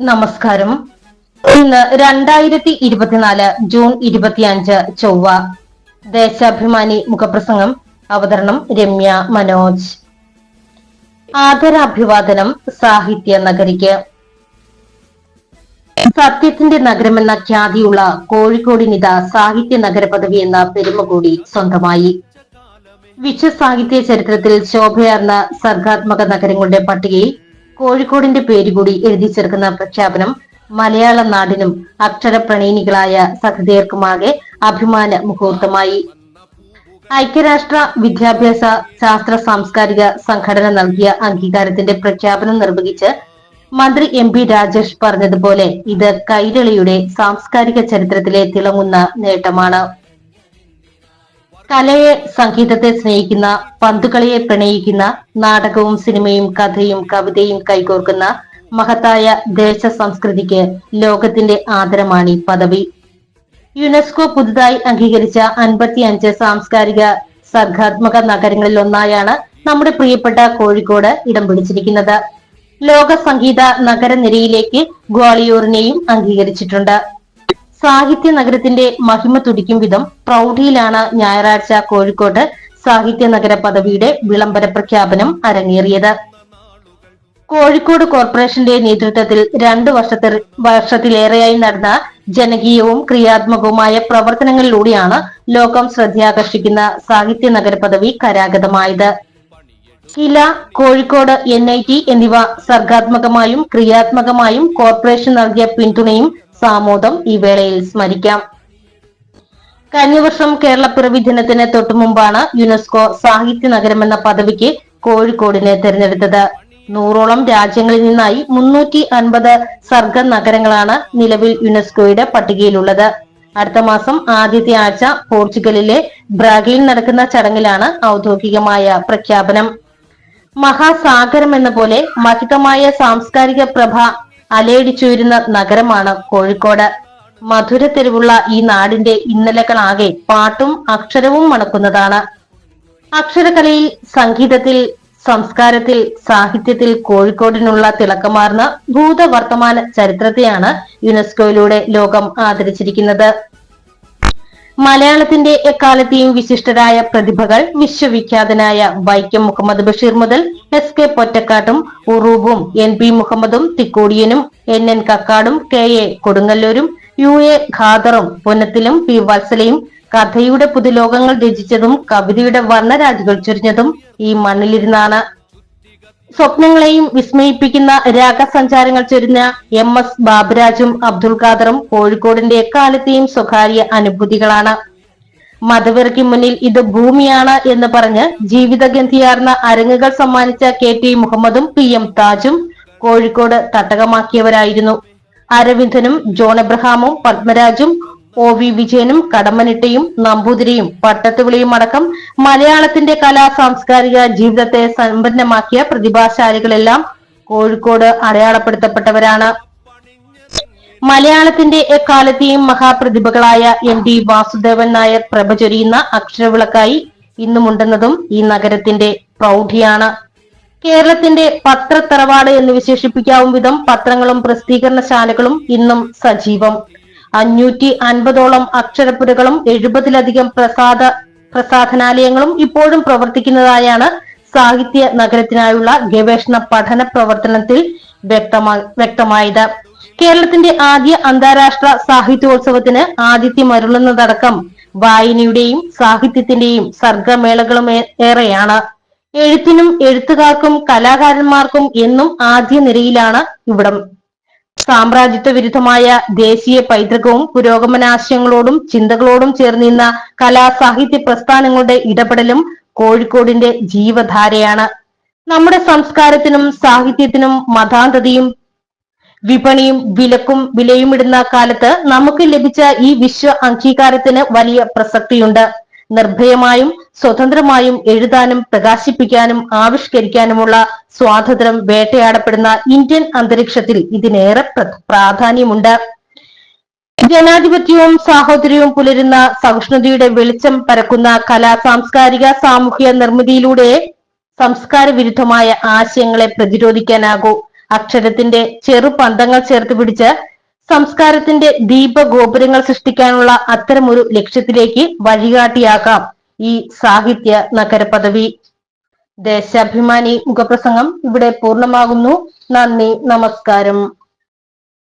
നമസ്കാരം. ഇന്ന് രണ്ടായിരത്തി ഇരുപത്തിനാല് ജൂൺ ഇരുപത്തിയഞ്ച് ചൊവ്വ. ദേശാഭിമാനി മുഖപ്രസംഗം അവതരണം രമ്യ മനോജ്. ആദരാഭിവാദനം സാഹിത്യ നഗരിക്ക്. സത്യത്തിന്റെ നഗരമെന്ന ഖ്യാതിയുള്ള കോഴിക്കോടിനിത സാഹിത്യ നഗര പദവി എന്ന പെരുമ കൂടി സ്വന്തമായി. വിശ്വസാഹിത്യ ചരിത്രത്തിൽ ശോഭയാർന്ന സർഗാത്മക നഗരങ്ങളുടെ പട്ടികയിൽ കോഴിക്കോടിന്റെ പേര് കൂടി എഴുതി ചേർക്കുന്ന പ്രഖ്യാപനം മലയാള നാടിനും അക്ഷരപ്രണയിനികളായ സഹൃദയർക്കുമാകെ അഭിമാന മുഹൂർത്തമായി. ഐക്യരാഷ്ട്ര വിദ്യാഭ്യാസ ശാസ്ത്ര സാംസ്കാരിക സംഘടന നൽകിയ അംഗീകാരത്തിന്റെ പ്രഖ്യാപനം നിർവഹിച്ച് മന്ത്രി എം പി രാജേഷ് പറഞ്ഞതുപോലെ ഇത് കൈരളിയുടെ സാംസ്കാരിക ചരിത്രത്തിലെ തിളങ്ങുന്ന നേട്ടമാണ്. കലയെ സംഗീതത്തെ സ്നേഹിക്കുന്ന പന്തുകളിയെ പ്രണയിക്കുന്ന നാടകവും സിനിമയും കഥയും കവിതയും കൈകോർക്കുന്ന മഹത്തായ ദേശ സംസ്കൃതിക്ക് ലോകത്തിന്റെ ആദരമാണ് ഈ പദവി. യുനെസ്കോ പുതുതായി അംഗീകരിച്ച അൻപത്തിയഞ്ച് സാംസ്കാരിക സർഗാത്മക നഗരങ്ങളിൽ ഒന്നായാണ് നമ്മുടെ പ്രിയപ്പെട്ട കോഴിക്കോട് ഇടം പിടിച്ചിരിക്കുന്നത്. ലോക സംഗീത നഗരനിരയിലേക്ക് ഗ്വാളിയോറിനെയും അംഗീകരിച്ചിട്ടുണ്ട്. സാഹിത്യ നഗരത്തിന്റെ മഹിമ തുടിക്കും വിധം പ്രൗഢിയിലാണ് ഞായറാഴ്ച കോഴിക്കോട്ട് സാഹിത്യ നഗര പദവിയുടെ വിളംബര പ്രഖ്യാപനം അരങ്ങേറിയത്. കോഴിക്കോട് കോർപ്പറേഷന്റെ നേതൃത്വത്തിൽ രണ്ടു വർഷത്തെ വർഷത്തിലേറെയായി നടന്ന ജനകീയവും ക്രിയാത്മകവുമായ പ്രവർത്തനങ്ങളിലൂടെയാണ് ലോകം ശ്രദ്ധയാകർഷിക്കുന്ന സാഹിത്യ നഗര പദവി കരാഗതമായത്. KILA Kozhikode N I T എന്നിവ സർഗാത്മകമായും ക്രിയാത്മകമായും കോർപ്പറേഷൻ നൽകിയ പിന്തുണയും സാമോദം ഈ വേളയിൽ സ്മരിക്കാം. കഴിഞ്ഞ വർഷം കേരളപ്പിറവി ദിനത്തിന് തൊട്ടുമുമ്പാണ് യുനെസ്കോ സാഹിത്യ നഗരം എന്ന പദവിക്ക് കോഴിക്കോടിനെ തെരഞ്ഞെടുത്തത്. നൂറോളം രാജ്യങ്ങളിൽ നിന്നായി മുന്നൂറ്റി അൻപത് സർഗ നഗരങ്ങളാണ് നിലവിൽ യുനെസ്കോയുടെ പട്ടികയിലുള്ളത്. അടുത്ത മാസം ആദ്യത്തെ ആഴ്ച പോർച്ചുഗലിലെ ബ്രാഗിൽ നടക്കുന്ന ചടങ്ങിലാണ് ഔദ്യോഗികമായ പ്രഖ്യാപനം. മഹാസാഗരം എന്ന പോലെ മഹിതമായ സാംസ്കാരിക പ്രഭ അലയടിച്ചുയരുന്ന നഗരമാണ് കോഴിക്കോട്. മധുര തെരുവുള്ള ഈ നാടിന്റെ ഇന്നലകളാകെ പാട്ടും അക്ഷരവും മണക്കുന്നതാണ്. അക്ഷരകലയിൽ സംഗീതത്തിൽ സംസ്കാരത്തിൽ സാഹിത്യത്തിൽ കോഴിക്കോടിനുള്ള തിളക്കമാർന്ന ഭൂതവർത്തമാന ചരിത്രത്തെയാണ് യുനെസ്കോയിലൂടെ ലോകം ആദരിച്ചിരിക്കുന്നത്. മലയാളത്തിന്റെ എക്കാലത്തെയും വിശിഷ്ടരായ പ്രതിഭകൾ വിശ്വവിഖ്യാതനായ വൈക്കം മുഹമ്മദ് ബഷീർ മുതൽ എസ് കെ പൊറ്റക്കാട്ടും ഉറൂബും എൻ പി മുഹമ്മദും തിക്കോടിയനും എൻ എൻ കക്കാടും കെ എ കൊടുങ്ങല്ലൂരും യു എ ഖാദറും പുന്നത്തിലും പി വത്സലയും കഥയുടെ പുതുലോകങ്ങൾ രചിച്ചതും കവിതയുടെ വർണരാജികൾ ചൊരിഞ്ഞതും ഈ മണ്ണിലിരുന്നാണ് സ്വപ്നങ്ങളെയും വിസ്മയിപ്പിക്കുന്ന രാഗസഞ്ചാരങ്ങൾ ചൊരിഞ്ഞ എം എസ് ബാബുരാജും അബ്ദുൾ ഖാദറും കോഴിക്കോടിന്റെ എക്കാലത്തെയും സ്വകാര്യ അനുഭൂതികളാണ്. മതവെറിക്ക് മുന്നിൽ ഇത് ഭൂമിയാണ് എന്ന് പറഞ്ഞ് ജീവിതഗന്ധിയാർന്ന അരങ്ങുകൾ സമ്മാനിച്ച കെ ടി മുഹമ്മദും പി എം താജും കോഴിക്കോട് തട്ടകമാക്കിയവരായിരുന്നു. അരവിന്ദനും ജോൺ എബ്രഹാമും പത്മരാജും ഒ വി വിജയനും കടമ്മനിട്ടയും നമ്പൂതിരിയും പട്ടത്തുവിളിയും അടക്കം മലയാളത്തിന്റെ കലാ സാംസ്കാരിക ജീവിതത്തെ സമ്പന്നമാക്കിയ പ്രതിഭാശാലികളെല്ലാം കോഴിക്കോട് അടയാളപ്പെടുത്തപ്പെട്ടവരാണ്. മലയാളത്തിന്റെ എക്കാലത്തെയും മഹാപ്രതിഭകളായ എം ടി വാസുദേവൻ നായർ പ്രഭ ചൊരിയുന്ന അക്ഷരവിളക്കായി ഇന്നുമുണ്ടെന്നതും ഈ നഗരത്തിന്റെ പ്രൗഢിയാണ്. കേരളത്തിന്റെ പത്രത്തറവാട് എന്ന് വിശേഷിപ്പിക്കാവും വിധം പത്രങ്ങളും പ്രസിദ്ധീകരണശാലകളും ഇന്നും സജീവം. അഞ്ഞൂറ്റി അൻപതോളം അക്ഷരപ്പുരകളും എഴുപതിലധികം പ്രസാദ പ്രസാധനാലയങ്ങളും ഇപ്പോഴും പ്രവർത്തിക്കുന്നതായാണ് സാഹിത്യ നഗരത്തിനായുള്ള ഗവേഷണ പഠന പ്രവർത്തനത്തിൽ വ്യക്തമാ വ്യക്തമായത്. കേരളത്തിന്റെ ആദ്യ അന്താരാഷ്ട്ര സാഹിത്യോത്സവത്തിന് ആതിഥ്യമരുളുന്നതടക്കം വായനയുടെയും സാഹിത്യത്തിന്റെയും സർഗമേളകളും ഏറെയാണ്. എഴുത്തിനും എഴുത്തുകാർക്കും കലാകാരന്മാർക്കും എന്നും ആദ്യ നിരയിലാണ് ഇവിടം. സാമ്രാജ്യത്വ വിരുദ്ധമായ ദേശീയ പൈതൃകവും പുരോഗമനാശയങ്ങളോടും ചിന്തകളോടും ചേർന്നിരുന്ന കലാ സാഹിത്യ പ്രസ്ഥാനങ്ങളുടെ ഇടപെടലും കോഴിക്കോടിന്റെ ജീവധാരയാണ്. നമ്മുടെ സംസ്കാരത്തിനും സാഹിത്യത്തിനും മതാന്തതയും വിപണിയും വിലക്കും വിലയുമിടുന്ന കാലത്ത് നമുക്ക് ലഭിച്ച ഈ വിശ്വ അംഗീകാരത്തിന് വലിയ പ്രസക്തിയുണ്ട്. നിർഭയമായും സ്വതന്ത്രമായും എഴുതാനും പ്രകാശിപ്പിക്കാനും ആവിഷ്കരിക്കാനുമുള്ള സ്വാതന്ത്ര്യം വേട്ടയാടപ്പെടുന്ന ഇന്ത്യൻ അന്തരീക്ഷത്തിൽ ഇതിനേറെ പ്ര- പ്രാധാന്യമുണ്ട്. ജനാധിപത്യവും സാഹോദര്യവും പുലരുന്ന സഹിഷ്ണുതയുടെ വെളിച്ചം പരക്കുന്ന കലാ സാംസ്കാരിക സാമൂഹ്യ നിർമ്മിതിയിലൂടെ സംസ്കാര വിരുദ്ധമായ ആശയങ്ങളെ പ്രതിരോധിക്കാനാകൂ. അക്ഷരത്തിന്റെ ചെറു പന്തങ്ങൾ ചേർത്ത് പിടിച്ച് സംസ്കാരത്തിന്റെ ദീപഗോപുരങ്ങൾ സൃഷ്ടിക്കാനുള്ള അത്തരമൊരു ലക്ഷ്യത്തിലേക്ക് വഴികാട്ടിയാക്കാം ഈ സാഹിത്യ നഗര പദവി ദേശാഭിമാനി മുഖപ്രസംഗം ഇവിടെ പൂർണമാകുന്നു. നന്ദി നമസ്കാരം.